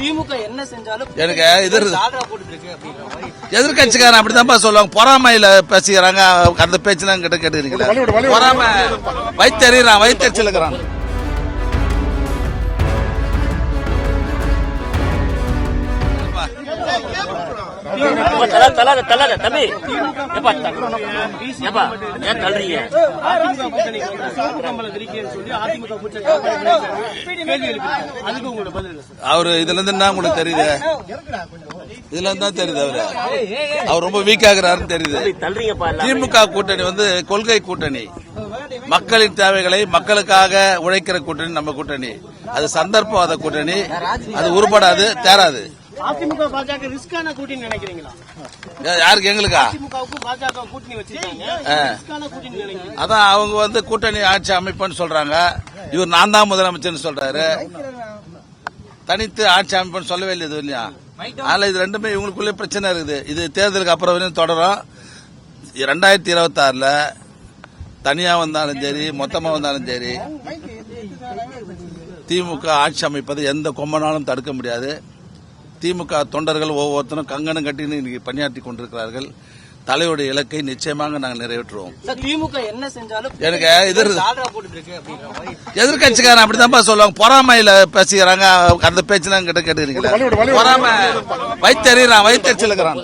திமுக என்ன செஞ்சாலும் எனக்கு மாதிரி. எதிர்கட்சிக்காரன் அப்படித்தான்ப்பா சொல்லுவாங்க. பொறாமையில பேசிக்கிறாங்க அந்த பேச்சுலாம் கிட்ட கேட்டுக்கிறீங்களா பொறாம வைத்தறிறான் வைத்தறிச்சல் இருக்கிறான். தள்ளாத, தள்ளாத, தள்ளாத, தம்பி எப்பா எப்பா ஏன் தள்ளுறீங்க என்ன அவரு இதுல இருந்து என்ன உங்களுக்கு தெரியுது? இதுல இருந்தா தான் தெரியுது அவரு. அவர் ரொம்ப வீக் ஆகுறாருன்னு தெரியுது. திமுக கூட்டணி வந்து கொள்கை கூட்டணி. மக்களின் தேவைகளை மக்களுக்காக உழைக்கிற கூட்டணி நம்ம கூட்டணி. அது சந்தர்ப்பவாத கூட்டணி. அது உருப்படாது தேராது. அதிமுக பாஜக ரிஸ்கான கூட்டணி நினைக்கிறீங்களா? யாருக்கு எங்களுக்கா? அதிமுகவுக்கும் பாஜக கூட்டணி வச்சிருக்காங்க. அதான் அவங்க வந்து கூட்டணி ஆட்சி அமைப்புன்னு சொல்றாங்க. இவர் நான் தான் முதலமைச்சர்னு சொல்றாரு. தனித்து ஆட்சி அமைப்புன்னு சொல்லவே இல்லை இது இல்லையா அதனால இது ரெண்டுமே இவங்களுக்குள்ளே பிரச்சனை இருக்குது. இது தேர்தலுக்கு அப்புறம் வரையும் தொடரும். ரெண்டாயிரத்தி இருபத்தி ஆறுல தனியா வந்தாலும் சரி மொத்தமா வந்தாலும் சரி திமுக ஆட்சி அமைப்பதை எந்த கொம்பனாலும் தடுக்க முடியாது. திமுக தொண்டர்கள் ஒவ்வொருத்தரும் கங்கணம் கட்டின்னு இன்னைக்கு பணியாற்றி கொண்டிருக்கிறார்கள். தலைவருடைய இலக்கை நிச்சயமாக நாங்கள் நிறைவேற்றுவோம். சார் திமுக என்ன செஞ்சாலும் எனக்கு மாதிரி. எதிர்கட்சிக்காரன் அப்படித்தான்ப்பா சொல்லுவாங்க. பொறாமையில பேசிக்கிறாங்க. அந்த பேச்சுலாம் கிட்ட கேட்டுக்கிறீங்களா. பொறாம. வைத்தறிறான் வைத்தறிச்சல் இருக்கிறான்